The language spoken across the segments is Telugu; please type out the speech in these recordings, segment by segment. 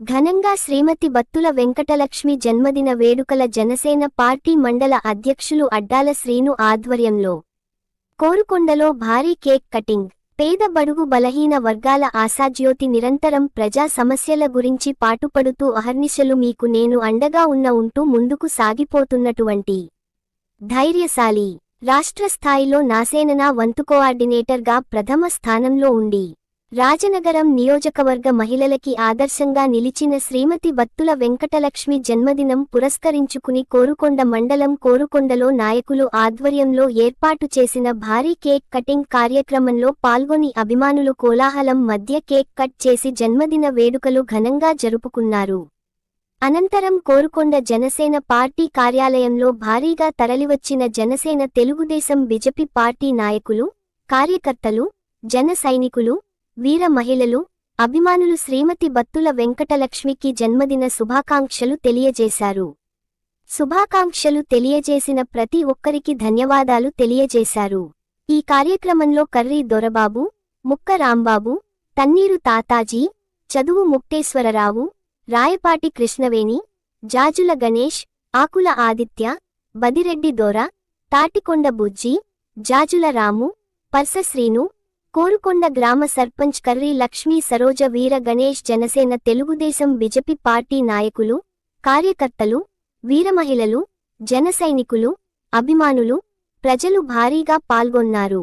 ఘనంగా శ్రీమతి బత్తుల వెంకటలక్ష్మి జన్మదిన వేడుకల జనసేన పార్టీ మండల అధ్యక్షులు అడ్డాల శ్రీను ఆధ్వర్యంలో కోరుకొండలో భారీ కేక్ కటింగ్. పేద బడుగు బలహీన వర్గాల ఆశాజ్యోతి నిరంతరం ప్రజా సమస్యల గురించి పాటుపడుతూ అహర్నిశలు మీకు నేను అండగా ఉన్న ఉంటూ ముందుకు సాగిపోతున్నటువంటి ధైర్యశాలి. రాష్ట్ర స్థాయిలో నాసేననా వంతు కోఆర్డినేటర్గా ప్రథమ స్థానంలో ఉండి రాజనగరం నియోజకవర్గ మహిళలకి ఆదర్శంగా నిలిచిన శ్రీమతి బత్తుల వెంకటలక్ష్మి జన్మదినం పురస్కరించుకుని కోరుకొండ మండలం కోరుకొండలో నాయకులు ఆధ్వర్యంలో ఏర్పాటు చేసిన భారీ కేక్ కటింగ్ కార్యక్రమంలో పాల్గొని అభిమానులు కోలాహలం మధ్య కేక్ కట్ చేసి జన్మదిన వేడుకలు ఘనంగా జరుపుకున్నారు. అనంతరం కోరుకొండ జనసేన పార్టీ కార్యాలయంలో భారీగా తరలివచ్చిన జనసేన తెలుగుదేశం బిజెపి పార్టీ నాయకులు కార్యకర్తలు జన సైనికులు వీర మహిళలు అభిమానులు శ్రీమతి బత్తుల వెంకటలక్ష్మికి జన్మదిన శుభాకాంక్షలు తెలియజేశారు. శుభాకాంక్షలు తెలియజేసిన ప్రతి ఒక్కరికి ధన్యవాదాలు తెలియజేశారు. ఈ కార్యక్రమంలో కర్రీ దొరబాబు ముక్క రాంబాబు తన్నీరు తాతాజీ చదువు ముక్తేశ్వరరావు రాయపాటి కృష్ణవేణి జాజుల గణేష్ ఆకుల ఆదిత్య బదిరెడ్డి దొర తాటికొండ బుజ్జి జాజుల రాము పర్స శ్రీను కోరుకొండ గ్రామ సర్పంచ్ కర్రీ లక్ష్మీ సరోజ వీర గణేష్ జనసేన తెలుగుదేశం బిజెపి పార్టీ నాయకులు కార్యకర్తలు వీరమహిళలు జన సైనికులు అభిమానులు ప్రజలు భారీగా పాల్గొన్నారు.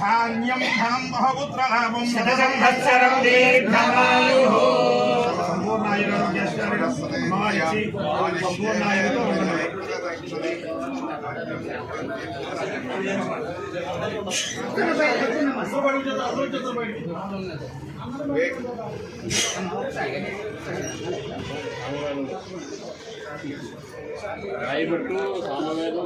धान्यं धाम बहुपुत्रलाभं शतसंवत्सरं दीर्घमायुः सम्पूर्णायुरस्य माया सम्पूर्णायुः రాయబట్టు సామవేదం